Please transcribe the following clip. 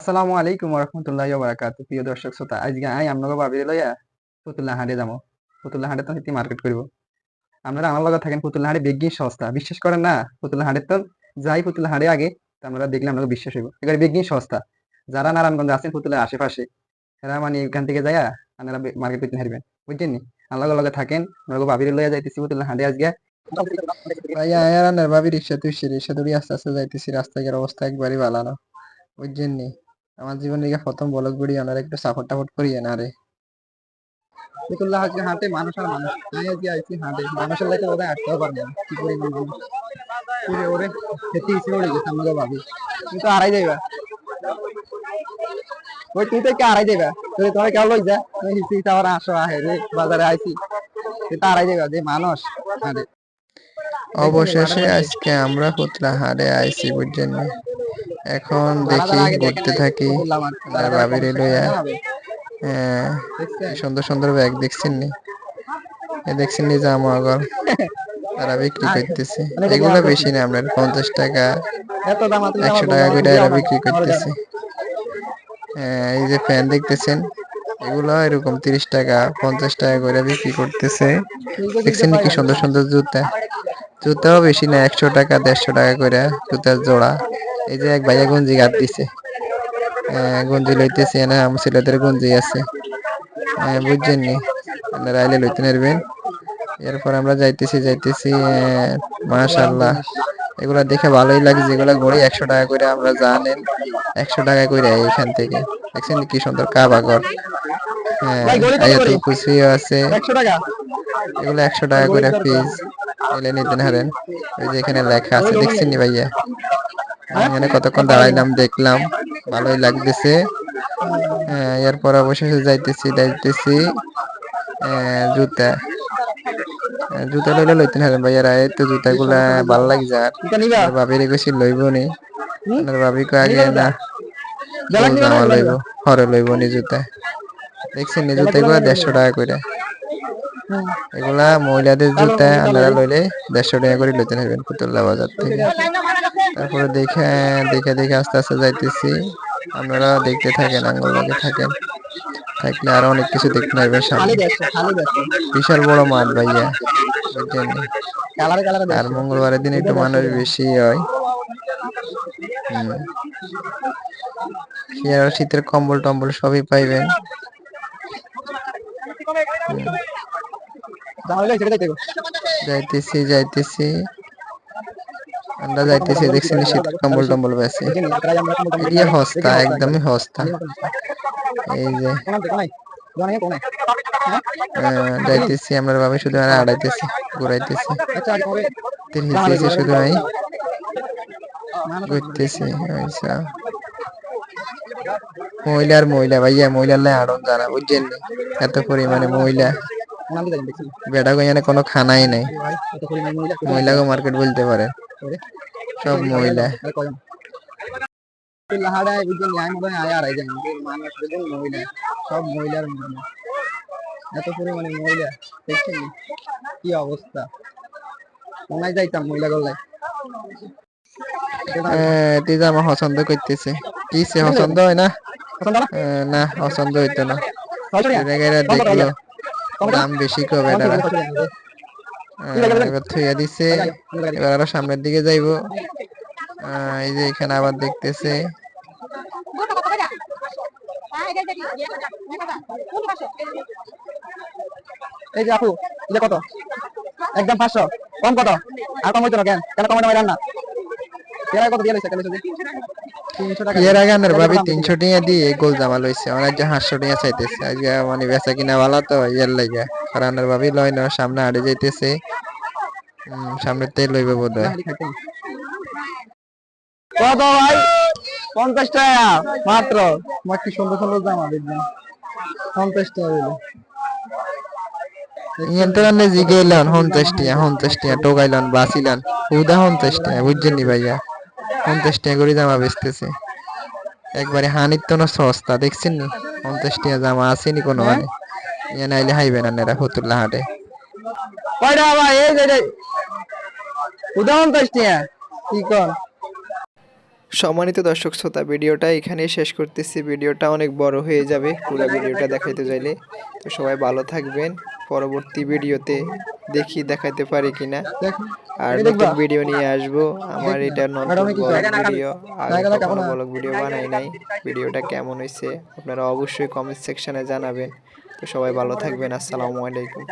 আসসালামু আলাইকুম রহমতুল্লাহি বারাকাত প্রিয় দর্শক, শ্রোতা, আজকে আই লইয়া পুতুল্লা হাটে যাব। হাটে তো হেঁটে মার্কেট আপনারা আমার থাকেন হাটে সস্তা। বিশ্বাস করেন না হাটের তো যাই পুতুল্লা হাটে আগে আমরা দেখলে আপনাকে বিশ্বাস হইব। এবারে বেগি সস্তা। যারা নারায়ণগঞ্জে আছেন পুতুলের আশেপাশে, এরা মানে এখান থেকে যাইয়া আপনারা মার্কেট করতে হারবেন বুঝছেন আমার লগে থাকেন আপনাকে ভাবিয়ে লইয়া যাইতেছি পুতুল্লা হাটে আজকে। ভাইয়া আয়ার আনার ভাবি রিক্সা তুই রিক্সা দৌড়ি আস্তে আস্তে যাইতেছি রাস্তাঘাটের অবস্থা একবারই ভালো না। বুঝছেন নি? আমার জীবনের দিকে প্রথম বলক বুড়ি ওনার একটু সাপোর্ট টাপোর্ট করিয়ে না রে। ফতুল্লাহ আজকে হাটে মানুষ আর মানুষ। আমি আজকে আইছি হাটে, মানুষের লাগে ওদের আটতেও পারবে না। কি পরিমাণ মানুষ ওরে ওরে খেতে ইচ্ছে করে গেছে আমাকে ভাবি। তুই তো হারাই যাইবা। ওই তুই তো কে হারাই যাইবা। তুই তোমার কেউ লই যা। তুই হিসি আবার আসো, আহে রে, বাজারে আইছি। তুই তো হারাই যাইবা যে মানুষ। হাটে। অবশেষে আজকে আমরা পুতলা হারে আইছি বুঝছেন? এখন দেখি ঘুরতে থাকি। ভাবির লইয়া আহ, সুন্দর সুন্দর ব্যাগ দেখছেন নি? দেখছেন নি জামা আগর তারা বিক্রি করতেছে? এগুলো বেশি না আপনার পঞ্চাশ টাকা একশো টাকা করে এরা বিক্রি করতেছে। এই যে ফ্যান দেখতেছেন এগুলো এরকম তিরিশ টাকা পঞ্চাশ টাকা করে বিক্রি করতেছে। দেখছেন কি সুন্দর সুন্দর জুতা? জুতাও বেশি না একশো টাকা দেড়শো টাকা করে জুতার জোড়া। এই যে এক ভাইয়া গঞ্জি গাত দিছে। গঞ্জি লইতেছে না আমার ছেলেদের গঞ্জি আছে। বুঝছেন নি? আপনারা আইলে লইতে নেবেন এরপর আমরা যাইতেছি যাইতেছি মাশাল্লাহ এগুলা দেখে ভালোই লাগে যেগুলা গড়ি একশো টাকা করে আমরা জানেন একশো টাকা করে এখান থেকে। দেখছেন কি সুন্দর কাবাগর? হ্যাঁ আয়াতুল কুসিও আছে। এগুলো একশো টাকা করে পিস এলে নিতে হারেন। ওই যে এখানে লেখা আছে দেখছেন নি ভাইয়া? আমি এখানে কতক্ষণ দাঁড়াইলাম দেখলাম ভালোই লাগতেছে। হ্যাঁ, এরপর অবশেষে যাইতেছি যাইতেছি জুতা। জুতা লইলে লইতে হারেন ভাইয়ারা এই তো জুতা গুলা ভালো লাগে যার ভাবির বেশি লইব নি। ভাবি কো আগে না লইব হরে লইব নি জুতা। দেখছেন নি জুতা গুলা দেড়শো টাকা করে এগুলা মহিলাদের জুতা আপনারা লইলে দেড়শো টাকা করে লইতে নেবেন পুতুল্লা বাজার থেকে তারপরে দেখে দেখে দেখে আস্তে আস্তে যাইতেছি। আপনারা দেখতে থাকেন আঙ্গুল লাগে থাকেন। থাকলে আরও অনেক কিছু দেখতে পারবেন সামনে। বিশাল বড় মাঠ ভাইয়া আর মঙ্গলবারের দিন একটু মানুষ বেশি হয়। শীতের কম্বল টম্বল সবই পাইবেন। যাইতেছি যাইতেছি। আমরা যাইতেছি দেখছেন শীতের কম্বল টম্বল বেছে এরিয়া হস্তা, একদমই হস্তা। এই যে। যাইতেছি, আমরা ভাবে শুধু আর আড়াইতেছি, ঘুরাইতেছি। তিন শুধু আমি। ঘুরতেছি আচ্ছা। মহিলার মহিলা, ভাইয়া মহিলার লাই আড়ন জানা বুঝছেন? এত পরিমাণে মহিলা। বেটা এখানে কোনো খানাই নাই। মহিলাকে মার্কেট বলতে পারে। সব মহিলা। সব মহিলার মহিলা এত পরিমাণে মহিলা দেখছেন নি? কি অবস্থা? কোনায় যাইতাম মহিলা গল্লায় তিজা আমার পছন্দ করতেছে। কিসে পছন্দ হয় না? না? পছন্দ হইতো না? দেখল। দাম বেশি কবে এটা এবার থইয়া দিছে এবার আরও সামনের দিকে যাইবো। এই যে এখানে আবার দেখতেছে। এই যে আপু এটা কত? একদম পাঁচশো। কম কত? আর কম হইতো না কেন? কেন না? কত দিয়ে লইছে কেন এর আগে ভাবি তিনশো টাকা দিয়ে গোল জামা লইছে। অনেক যে টাকা চাইতেছে। আজকে মানে বেচা কিনা ভালো তো ইয়ার লাগে আনার ভাবি লয় না সামনে হাঁটে যাইতেছে। সামনে তেল লইবে বোধ হয় কত ভাই? পঞ্চাশ টাকা মাত্র। সুন্দর সুন্দর জামা দেখবেন। পঞ্চাশ টাকা জিগাইলাম পঞ্চাশ টাকা পঞ্চাশ টাকা উদা পঞ্চাশ টাকা বুঝছেন নি ভাইয়া? পঞ্চাশ করে জামা বেচতেছে। একবারে হানির তো না সস্তা, দেখছেন? নি পঞ্চাশ জামা আসেনি কোনো মানে ইয়া নাইলে হাইবেন আনেরা ফতুল্লা হাটে। সম্মানিত দর্শক শ্রোতা, ভিডিওটা এখানেই শেষ করতেছি। ভিডিওটা অনেক বড় হয়ে যাবে পুরো ভিডিওটা দেখাইতে চাইলে। তো সবাই ভালো থাকবেন। পরবর্তী ভিডিওতে দেখি দেখাইতে পারি কিনা। আর নতুন ভিডিও নিয়ে আসব। আমার এটা নতুন? ভিডিও আগে কোনো কেমন? কখনো ব্লগ ভিডিও বানাই নাই। ভিডিওটা কেমন হয়েছে আপনারা অবশ্যই কমেন্ট সেকশনে জানাবেন। তো সবাই ভালো থাকবেন। আসসালামু আলাইকুম।